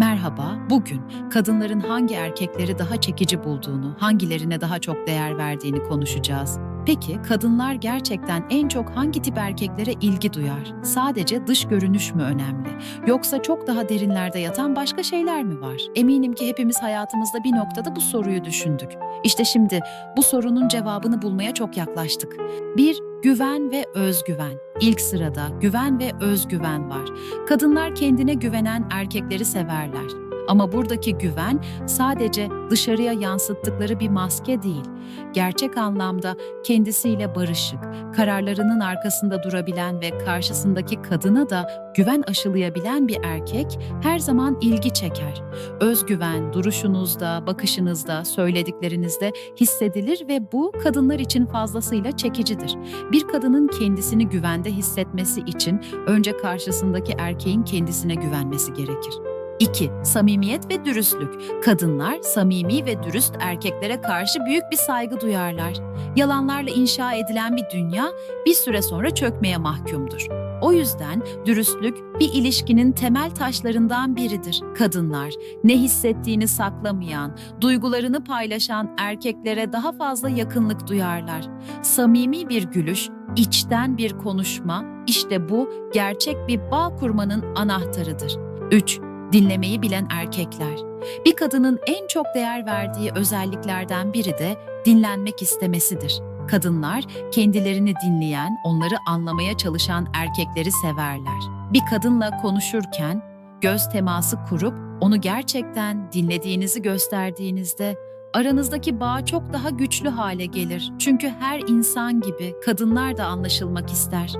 Merhaba, bugün kadınların hangi erkekleri daha çekici bulduğunu, hangilerine daha çok değer verdiğini konuşacağız. Peki kadınlar gerçekten en çok hangi tip erkeklere ilgi duyar? Sadece dış görünüş mü önemli? Yoksa çok daha derinlerde yatan başka şeyler mi var? Eminim ki hepimiz hayatımızda bir noktada bu soruyu düşündük. İşte şimdi bu sorunun cevabını bulmaya çok yaklaştık. 1. Güven ve özgüven. İlk sırada güven ve özgüven var. Kadınlar kendine güvenen erkekleri severler. Ama buradaki güven sadece dışarıya yansıttıkları bir maske değil. Gerçek anlamda kendisiyle barışık, kararlarının arkasında durabilen ve karşısındaki kadına da güven aşılayabilen bir erkek her zaman ilgi çeker. Özgüven duruşunuzda, bakışınızda, söylediklerinizde hissedilir ve bu kadınlar için fazlasıyla çekicidir. Bir kadının kendisini güvende hissetmesi için önce karşısındaki erkeğin kendisine güvenmesi gerekir. 2. Samimiyet ve dürüstlük. Kadınlar samimi ve dürüst erkeklere karşı büyük bir saygı duyarlar. Yalanlarla inşa edilen bir dünya bir süre sonra çökmeye mahkumdur. O yüzden dürüstlük bir ilişkinin temel taşlarından biridir. Kadınlar ne hissettiğini saklamayan, duygularını paylaşan erkeklere daha fazla yakınlık duyarlar. Samimi bir gülüş, içten bir konuşma, işte bu gerçek bir bağ kurmanın anahtarıdır. 3. Dinlemeyi bilen erkekler. Bir kadının en çok değer verdiği özelliklerden biri de dinlenmek istemesidir. Kadınlar kendilerini dinleyen, onları anlamaya çalışan erkekleri severler. Bir kadınla konuşurken göz teması kurup onu gerçekten dinlediğinizi gösterdiğinizde aranızdaki bağ çok daha güçlü hale gelir. Çünkü her insan gibi kadınlar da anlaşılmak ister.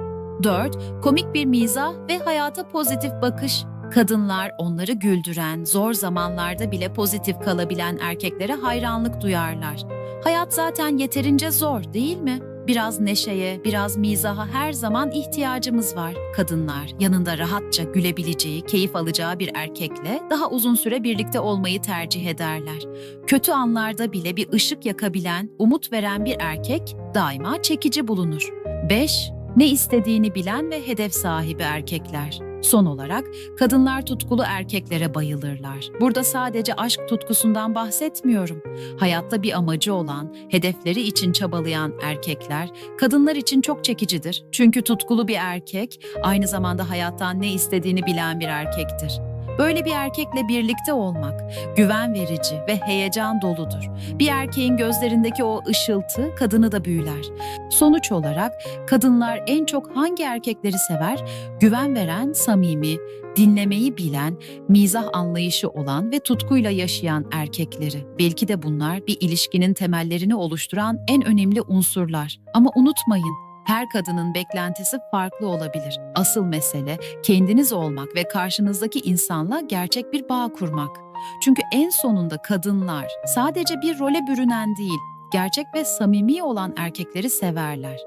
4. Komik bir mizah ve hayata pozitif bakış. Kadınlar onları güldüren, zor zamanlarda bile pozitif kalabilen erkeklere hayranlık duyarlar. Hayat zaten yeterince zor değil mi? Biraz neşeye, biraz mizaha her zaman ihtiyacımız var. Kadınlar yanında rahatça gülebileceği, keyif alacağı bir erkekle daha uzun süre birlikte olmayı tercih ederler. Kötü anlarda bile bir ışık yakabilen, umut veren bir erkek daima çekici bulunur. 5. Ne istediğini bilen ve hedef sahibi erkekler. Son olarak kadınlar tutkulu erkeklere bayılırlar. Burada sadece aşk tutkusundan bahsetmiyorum. Hayatta bir amacı olan, hedefleri için çabalayan erkekler kadınlar için çok çekicidir. Çünkü tutkulu bir erkek aynı zamanda hayattan ne istediğini bilen bir erkektir. Böyle bir erkekle birlikte olmak güven verici ve heyecan doludur. Bir erkeğin gözlerindeki o ışıltı kadını da büyüler. Sonuç olarak kadınlar en çok hangi erkekleri sever? Güven veren, samimi, dinlemeyi bilen, mizah anlayışı olan ve tutkuyla yaşayan erkekleri. Belki de bunlar bir ilişkinin temellerini oluşturan en önemli unsurlar. Ama unutmayın, her kadının beklentisi farklı olabilir. Asıl mesele kendiniz olmak ve karşınızdaki insanla gerçek bir bağ kurmak. Çünkü en sonunda kadınlar sadece bir role bürünen değil, gerçek ve samimi olan erkekleri severler.